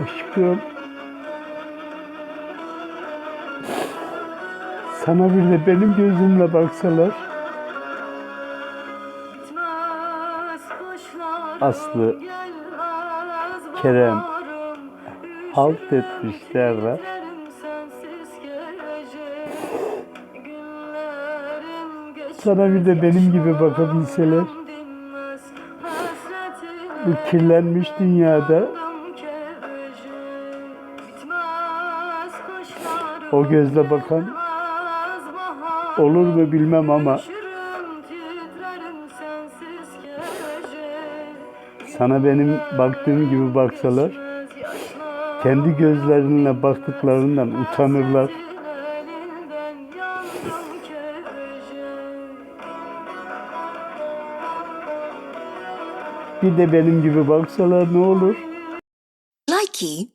Aşkım. Sana bir de benim gözümle baksalar. Aslı, Kerem, halt etmiş derler. Sana bir de benim gibi bakabilseler. Bu kirlenmiş dünyada o gözle bakan olur mu bilmem ama sana benim baktığım gibi baksalar kendi gözlerine baktıklarından utanırlar. Bir de benim gibi baksalar ne olur? Likey